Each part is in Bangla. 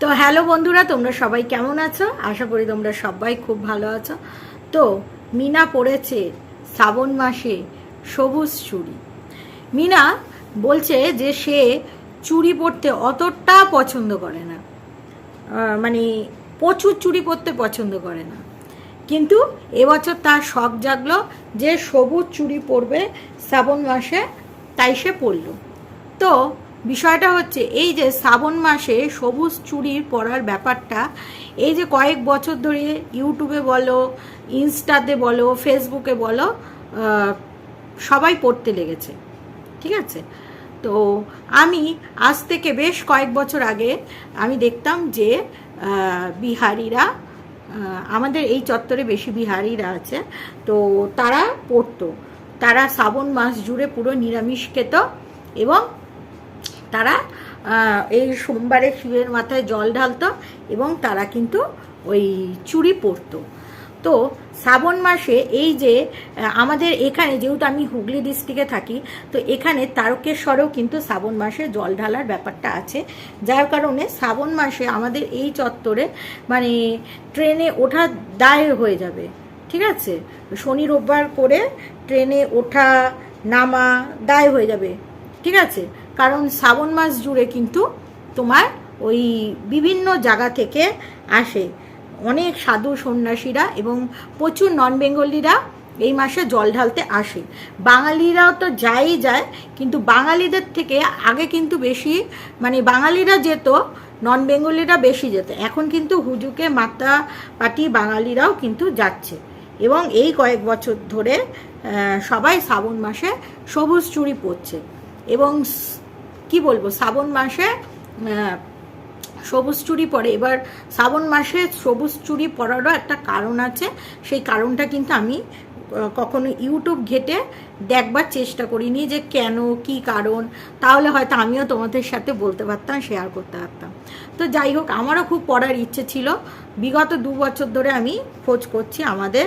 তো হ্যালো বন্ধুরা, তোমরা সবাই কেমন আছো? আশা করি তোমরা সবাই খুব ভালো আছো। তো মিনা পড়েছে শ্রাবণ মাসে সবুজ চুড়ি। মিনা বলছে যে সে চুড়ি পরতে অতটা পছন্দ করে না। মানে প্রচুর চুড়ি পরতে পছন্দ করে না। কিন্তু এবছর তার শখ জাগলো যে সবুজ চুড়ি পরবে শ্রাবণ মাসে, তাই সে পরলো। তো বিষয়টা হচ্ছে, এই যে শ্রাবণ মাসে সবুজ চুড়ির পরার ব্যাপারটা, এই যে কয়েক বছর ধরে ইউটিউবে বলো, ইনস্টাতে বলো, ফেসবুকে বলো সবাই পড়তে লেগেছে, ঠিক আছে? তো আমি আজ থেকে বেশ কয়েক বছর আগে আমি দেখতাম যে বিহারিরা আমাদের এই চত্বরে বেশি বিহারিরা আছে, তো তারা পড়তো। তারা শ্রাবণ মাস জুড়ে পুরো নিরামিষ খেত এবং তারা এই সোমবারে শিবের মাথায় জল ঢালতো এবং তারা কিন্তু ওই চুড়ি পরতো। তো শ্রাবণ মাসে এই যে আমাদের এখানে যেহেতু আমি হুগলি ডিস্ট্রিক্টে থাকি, তো এখানে তারকেশ্বরেও কিন্তু শ্রাবণ মাসে জল ঢালার ব্যাপারটা আছে। যার কারণে শ্রাবণ মাসে আমাদের এই চত্বরে মানে ট্রেনে ওঠা দায় হয়ে যাবে, ঠিক আছে? শনি রোববার করে ট্রেনে ওঠা, নামা দায় হয়ে যাবে। ঠিক আছে? কারণ শ্রাবণ মাস জুড়ে কিন্তু তোমার ওই বিভিন্ন জায়গা থেকে আসে। অনেক সাধু সন্ন্যাসীরা এবং প্রচুর নন বেঙ্গলিরা এই মাসে জল ঢালতে আসে। বাঙালিরাও তো যাই যায়, কিন্তু বাঙালিদের থেকে আগে কিন্তু বেশি মানে বাঙালিরা যেত নন বেঙ্গলিরা বেশি যেত। এখন কিন্তু হুজুকে মাতা পাটি বাঙালিরাও কিন্তু যাচ্ছে। এবং এই কয়েক বছর ধরে সবাই শ্রাবণ মাসে সবুজ চুড়ি পরছে। এবং কি বলব, শ্রাবণ মাসে সবুজ চুড়ি পরে এবার শ্রাবণ মাসে সবুজ চুড়ি পরারও একটা কারণ আছে। সেই কারণটা কিন্তু আমি কখনো ইউটিউব ঘেটে দেখবার চেষ্টা করিনি যে কেন, কি কারণ। তাহলে হয়তো আমিও তোমাদের সাথে বলতে পারতাম শেয়ার করতে পারতাম। তো যাই হোক, আমারও খুব পড়ার ইচ্ছে ছিল। বিগত দু বছর ধরে আমি খোঁজ করছি আমাদের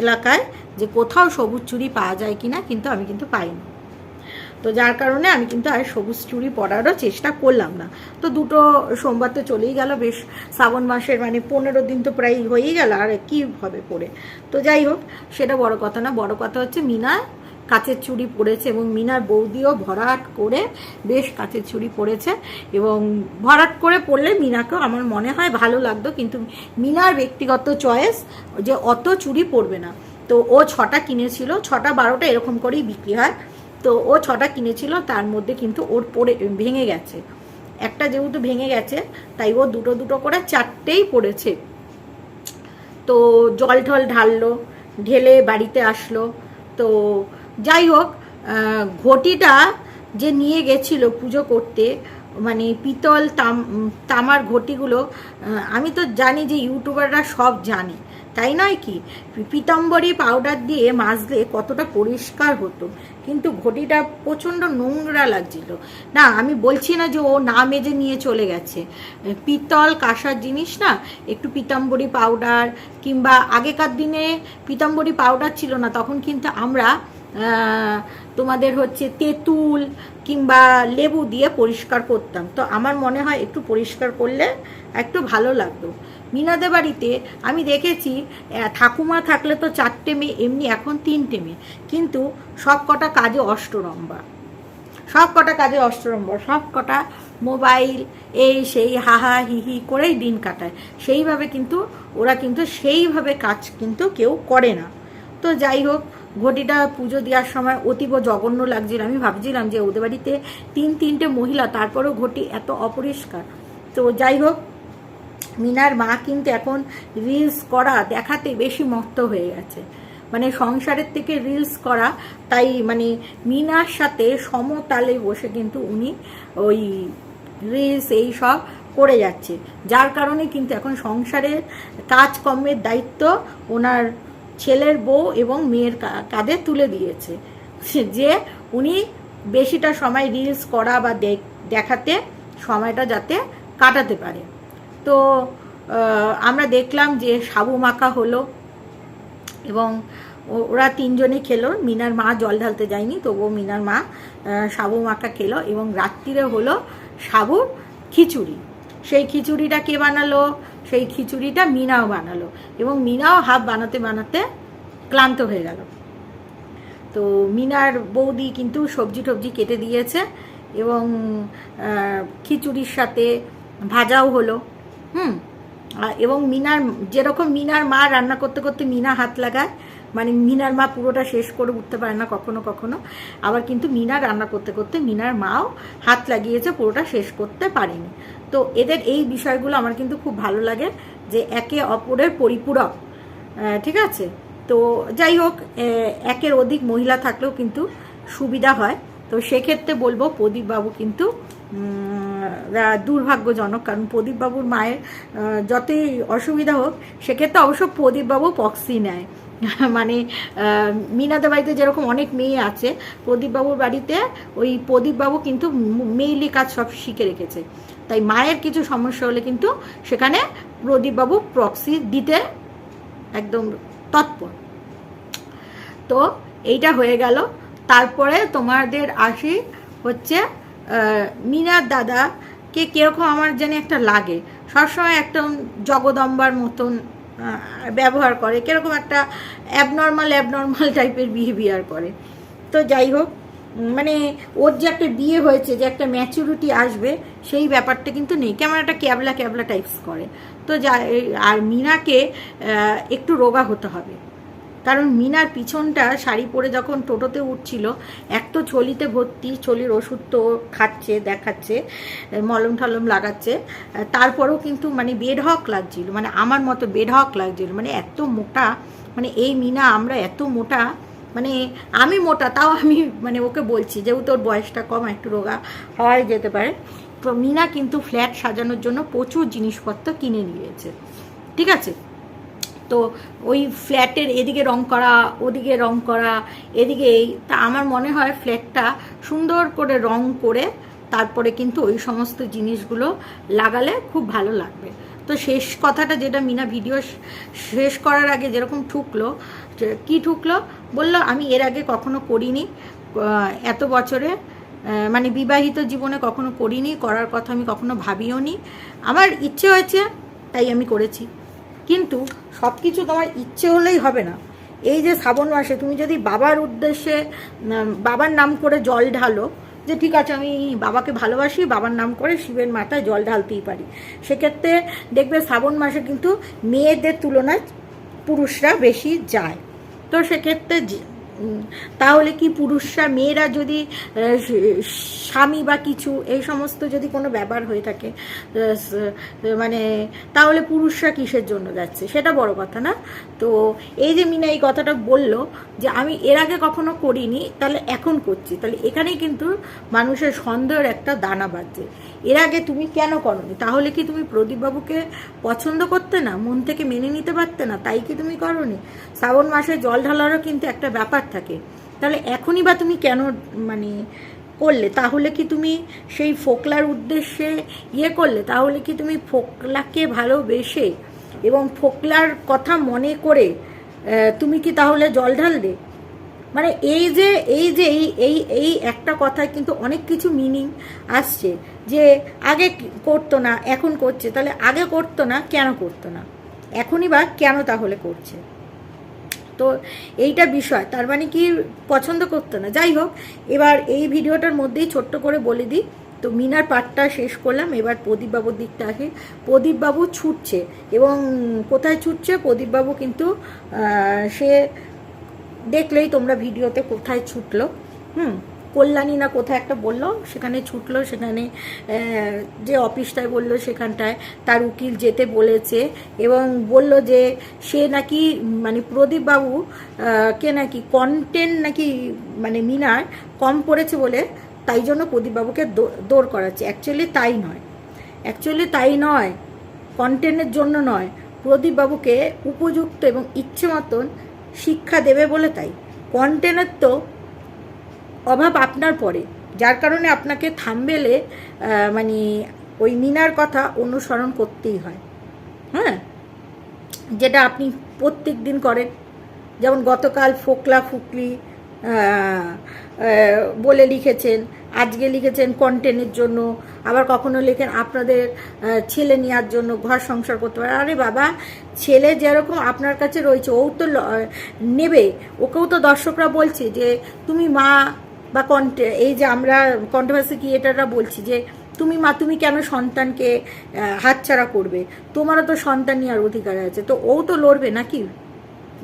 এলাকায় যে কোথাও সবুজ চুড়ি পাওয়া যায় কিনা, কিন্তু আমি কিন্তু পাইনি। তো যার কারণে আমি কিন্তু আর সবুজ চুড়ি পরারও চেষ্টা করলাম না। তো দুটো সোমবার তো চলেই গেল, বেশ শ্রাবণ মাসের মানে পনেরো দিন তো প্রায় হয়েই গেল, আর কি হবে পরে। তো যাই হোক, সেটা বড় কথা না, বড় কথা হচ্ছে মিনা কাচের চুড়ি পরেছে এবং মিনার বৌদিও ভরাট করে বেশ কাচের চুড়ি পরেছে এবং ভরাট করে পরলে মিনাকেও আমার মনে হয় ভালো লাগতো, কিন্তু মিনার ব্যক্তিগত চয়েস যে অত চুড়ি পরবে না। তো ও ছটা কিনেছিল, ছটা বারোটা এরকম করেই বিক্রি হয়। তো ও ছটা কিনেছিল, তার মধ্যে কিন্তু ওর পড়ে, ভেঙে গেছে। একটা যেহেতু ভেঙে গেছে, তাই ও দুটো দুটো করে চারটেই পড়েছে। তো জল ঢল ঢাললো, ঢেলে বাড়িতে আসলো। তো যাই হোক ঘটিটা যে নিয়ে গেছিল পুজো করতে মানে পিতল তাম, তামার ঘটিগুলো আমি তো জানি যে ইউটিউবাররা সব জানে। তাই নয় কি? পিতাম্বরী পাউডার দিয়ে মাজলে কতটা পরিষ্কার হতো। কিন্তু ঘটিটা প্রচণ্ড নোংরা লাগছিল। না, আমি বলছি না যে ও না মেজে নিয়ে চলে গেছে। পিতল কাঁসার জিনিস না, একটু পিতাম্বরী পাউডার কিংবা আগেকার দিনে পিতাম্বরী পাউডার ছিল না, তখন কিন্তু আমরা তোমাদের হচ্ছে তেঁতুল কিংবা লেবু দিয়ে পরিষ্কার করতাম। তো আমার মনে হয় একটু পরিষ্কার করলে একটু ভালো লাগতো। মিনাদের বাড়িতে আমি দেখেছি ঠাকুমা থাকলে তো চারটে মেয়ে, এমনি এখন তিনটে মেয়ে। কিন্তু সব কটা কাজে অষ্টরম্বা। সব কটা কাজে অষ্টরম্বর সব কটা মোবাইল, এই সেই হাহা হিহি করেই দিন কাটায়। সেইভাবে কিন্তু ওরা কিন্তু সেইভাবে কাজ কিন্তু কেউ করে না। তো যাই হোক ঘটিটা পুজো দেওয়ার সময় অতীব জঘন্য লাগছিল। আমি ভাবছিলাম যে ওদের বাড়িতে তিন, তিনটে মহিলা, তারপরেও ঘটি এত অপরিষ্কার। তো যাই হোক, মিনার মা কিন্তু এখন রিলস করা দেখাতে বেশি মত্ত হয়ে গেছে। মানে সংসারের থেকে রিলস করা, তাই মানে মিনার সাথে সমতালে বসে কিন্তু উনি ওই রিলস এই সব করে যাচ্ছে। যার কারণে কিন্তু এখন সংসারের কাজকর্মের দায়িত্ব ওনার ছেলের বউ এবং মেয়ের কাঁধে তুলে দিয়েছে। যে উনি বেশিটা সময় রিলস করা বা দেখাতে সময়টা যাতে কাটাতে পারে। তো আমরা দেখলাম যে সাবু মাখা হলো এবং ওরা তিনজনে খেলো। মিনার মা জল ঢালতে যায়নি, তবুও মিনার মা সাবু মাখা খেলো এবং রাত্রিরে হলো সাবুর খিচুড়ি। সেই খিচুড়িটা কে বানালো? সেই খিচুড়িটা মিনাও বানালো এবং মিনাও হাফ বানাতে বানাতে ক্লান্ত হয়ে গেল। তো মিনার বৌদি কিন্তু সবজি টবজি কেটে দিয়েছে এবং খিচুড়ির সাথে ভাজাও হলো, হুম? এবং মিনার, যেরকম মিনার মা রান্না করতে করতে মিনা হাত লাগায় মানে মিনার মা পুরোটা শেষ করে উঠতে পারে না কখনো কখনো, আবার কিন্তু মিনা রান্না করতে করতে মিনার মাও হাত লাগিয়েছে, পুরোটা শেষ করতে পারেনি। তো এদের এই বিষয়গুলো আমার কিন্তু খুব ভালো লাগে যে একে অপরের পরিপূরক ঠিক আছে? তো যাই হোক একের অধিক মহিলা থাকলেও কিন্তু সুবিধা হয়। তো সেক্ষেত্রে বলব প্রদীপবাবু কিন্তু দুর্ভাগ্যজনক। কারণ প্রদীপবাবুর মায়ের যতই অসুবিধা হোক, সেক্ষেত্রে অবশ্য প্রদীপবাবু পক্সি নেয়। মানে মিনাদের বাড়িতে যেরকম অনেক মেয়ে আছে, প্রদীপবাবুর বাড়িতে ওই প্রদীপবাবু কিন্তু মেইলি কাজ সব শিখে রেখেছে। তাই মায়ের কিছু সমস্যা হলে কিন্তু সেখানে প্রদীপবাবু প্রক্সি দিতে একদম তৎপর। তো এইটা হয়ে গেল। তারপরে তোমাদের আসি হচ্ছে মিনার দাদা কে কীরকম আমার যেন একটা লাগে। সবসময় একদম জগদম্বার মতন ব্যবহার করে, কীরকম একটা অ্যাবনর্মাল অ্যাবনর্মাল টাইপের বিহেভিয়ার করে। তো যাই হোক মানে ওর যে একটা বিয়ে হয়েছে, যে একটা ম্যাচুরিটি আসবে, সেই ব্যাপারটা কিন্তু নেই। কেমন একটা ক্যাবলা ক্যাবলা টাইপস করে। তো যা আর মিনাকে একটু রোগা হতে হবে। কারণ মিনার পিছনটা, শাড়ি পরে যখন টোটোতে উঠছিল, এক তো চলিতে ভর্তি, চলির ওষুধ তো খাচ্ছে, দেখাচ্ছে, মলম ঠলম লাগাচ্ছে তারপরেও কিন্তু মানে বেঢক লাগছিল মানে আমার মতো বেঢক লাগছিল মানে এত মোটা মানে এই মিনা, আমরা এত মোটা মানে আমি মোটা, তাও আমি মানে ওকে বলছি যেহেতু ওর বয়সটা কম, একটু রোগা হওয়াই যেতে পারে। তো মিনা কিন্তু ফ্ল্যাট সাজানোর জন্য প্রচুর জিনিসপত্র কিনে নিয়েছে। ঠিক আছে? তো ওই ফ্ল্যাটের এদিকে রং করা, ওদিকে রং করা, এদিকে এই, তা আমার মনে হয় ফ্ল্যাটটা সুন্দর করে রং করে তারপরে কিন্তু ওই সমস্ত জিনিসগুলো লাগালে খুব ভালো লাগবে। তো শেষ কথাটা যেটা মিনা ভিডিও শেষ করার আগে যেরকম ঠুকলো কি ঠুকলো? বলল, আমি এর আগে কখনো করিনি এত বছরে মানে বিবাহিত জীবনে কখনো করিনি, করার কথা আমি কখনো ভাবিও নি। আমার ইচ্ছে হয়েছে, তাই আমি করেছি। কিন্তু সব কিছু তোমার ইচ্ছে হলেই হবে না। এই যে শ্রাবণ মাসে তুমি যদি বাবার উদ্দেশ্যে বাবার নাম করে জল ঢালো যে ঠিক আছে, আমি বাবাকে ভালোবাসি, বাবার নাম করে শিবের মাথায় জল ঢালতেই পারি। সেক্ষেত্রে দেখবে শ্রাবণ মাসে কিন্তু মেয়েদের তুলনায় পুরুষরা বেশি যায়। তো সেক্ষেত্রে তাহলে কি পুরুষরা, মেয়েরা যদি স্বামী বা কিছু, এই সমস্ত যদি কোনো ব্যাপার হয়ে থাকে মানে তাহলে পুরুষরা কিসের জন্য যাচ্ছে? সেটা বড় কথা না? তো এই যে মিনা এই কথাটা বলল যে আমি এর আগে কখনো করিনি, তাহলে এখন করছি। তাহলে এখানেই কিন্তু মানুষের সন্দেহের একটা দানা বাজছে এর আগে তুমি কেন করনি? তাহলে কি তুমি প্রদীপবাবুকে পছন্দ করতে না, মন থেকে মেনে নিতে পারতে না, তাই কি তুমি করনি? শ্রাবণ মাসে জল ঢালারও কিন্তু একটা ব্যাপার থাকে। তাহলে এখনই বা তুমি কেন মানে করলে? তাহলে কি তুমি সেই ফোকলার উদ্দেশ্যে ইয়ে করলে? তাহলে কি তুমি ফোকলাকে ভালোবেসে এবং ফোকলার কথা মনে করে তুমি কি তাহলে জল ঢালবে মানে এই যে এই যে, এই এই একটা কথায় কিন্তু অনেক কিছু মিনিং আসছে যে আগে করতো না, এখন করছে। তাহলে আগে করতো না, কেন করতো না? এখনই বা কেন তাহলে করছে? তো এইটা বিষয়। তার মানে কি পছন্দ করতো না। যাই হোক, এবার এই ভিডিওটার মধ্যেই ছোট্ট করে বলে দিই। তো মিনার পাঠটা শেষ করলাম। এবার প্রদীপবাবুর দিকটা আসি। প্রদীপবাবু ছুটছে এবং কোথায় ছুটছে? প্রদীপবাবু কিন্তু সে দেখলেই তোমরা ভিডিওতে কোথায় ছুটলো, হুম? কল্যাণী না কোথায় একটা বলল, সেখানে ছুটলো, সেখানে যে অফিসটায় বলল সেখানটায়, তার উকিল যেতে বলেছে এবং বলল যে সে নাকি মানে প্রদীপবাবু কে নাকি, কন্টেন্ট নাকি মানে মিনার কম পড়েছে বলে তাই জন্য প্রদীপবাবুকে দৌড় করাচ্ছে। অ্যাকচুয়ালি তাই নয়। অ্যাকচুয়ালি তাই নয়। কন্টেন্টের জন্য নয়। প্রদীপবাবুকে উপযুক্ত এবং ইচ্ছে মতন শিক্ষা দেবে বলে তাই। কন্টেন্টের তো অভাব আপনার পড়ে যার কারণে আপনাকে থামবেলে মানে ওই মিনার কথা অনুসরণ করতেই হয়। হ্যাঁ? যেটা আপনি প্রত্যেক দিন করেন। যেমন গতকাল ফোকলা ফুকলি বলে লিখেছেন। আজকে লিখেছেন কন্টেন্টের জন্য, আবার কখনো লেখেন আপনাদের ছেলে নেওয়ার জন্য, ঘর সংসার করতে পারে। আরে বাবা, ছেলে যেরকম আপনার কাছে রয়েছে, ও তো নেবে। ওকেও তো দর্শকরা বলছে যে, তুমি মা বা কন্টে এই যে আমরা কন্ট্রোভার্সি ক্রিয়েটাররা বলছি যে, তুমি মা, তুমি কেন সন্তানকে হাতছাড়া করবে? তোমারও তো সন্তান নেওয়ার অধিকার আছে। তো ও তো লড়বে নাকি?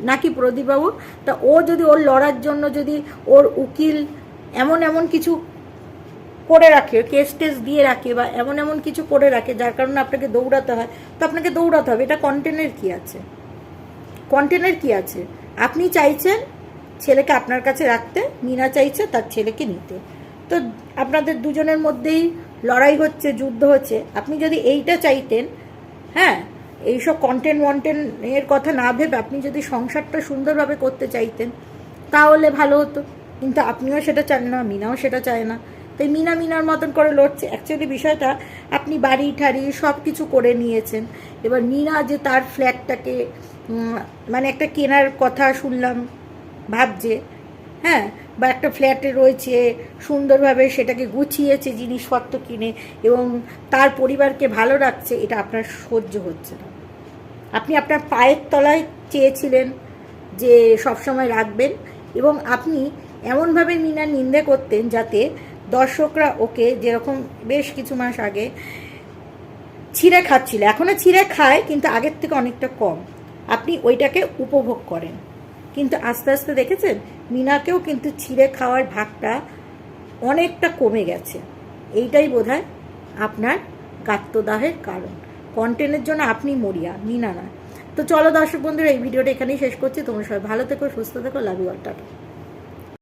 নাকি প্রদীপবাবু? তা ও যদি ওর লড়ার জন্য যদি ওর উকিল এমন এমন কিছু করে রাখে কেস টেস দিয়ে রাখে বা এমন এমন কিছু করে রাখে, যার কারণে আপনাকে দৌড়াতে হয়। তো আপনাকে দৌড়াতে হবে। এটা কন্টেনের কি আছে? কন্টেনের কি আছে? আপনি চাইছেন ছেলেকে আপনার কাছে রাখতে, মিনা চাইছে তার ছেলেকে নিতে। তো আপনাদের দুজনের মধ্যেই লড়াই হচ্ছে, যুদ্ধ হচ্ছে। আপনি যদি এইটা চাইতেন হ্যাঁ এইসব কন্টেন্ট ওয়ান্টেন্ট এর কথা না ভেবে আপনি যদি সংসারটা সুন্দরভাবে করতে চাইতেন, তাহলে ভালো হতো। কিন্তু আপনিও সেটা চান না, মিনাও সেটা চায় না। তাই মিনা মিনার মতন করে লড়ছে। অ্যাকচুয়ালি বিষয়টা, আপনি বাড়ি ঠাড়ি সব কিছু করে নিয়েছেন। এবার মিনা যে তার ফ্ল্যাটটাকে মানে একটা কেনার কথা শুনলাম, ভাবছে হ্যাঁ? বা একটা ফ্ল্যাটে রয়েছে, সুন্দরভাবে সেটাকে গুছিয়েছে, জিনিসপত্র কিনে, এবং তার পরিবারকে ভালো রাখছে, এটা আপনার সহ্য হচ্ছে না। আপনি আপনার পায়ের তলায় চেয়েছিলেন যে সবসময় রাখবেন, এবং আপনি এমনভাবে মিনার নিন্দে করতেন যাতে দর্শকরা ওকে যেরকম বেশ কিছু মাস আগে ছিঁড়ে খাচ্ছিল। এখনও ছিঁড়ে খায়, কিন্তু আগের থেকে অনেকটা কম। আপনি ওইটাকে উপভোগ করেন। কিন্তু আস্তে আস্তে দেখেছেন, মিনাকেও কিন্তু ছিঁড়ে খাওয়ার ভাগটা অনেকটা কমে গেছে। এইটাই বোধহয় আপনার গাত্রদাহের কারণ। কন্টেন্টের জন্য আপনি মরিয়া, মিনা না। তো চলো দর্শক বন্ধুরা, এই ভিডিওটা এখানেই শেষ করছি। তোমরা সবাই ভালো থেকো, সুস্থ থেকো লাভ ইউ অল টাটা।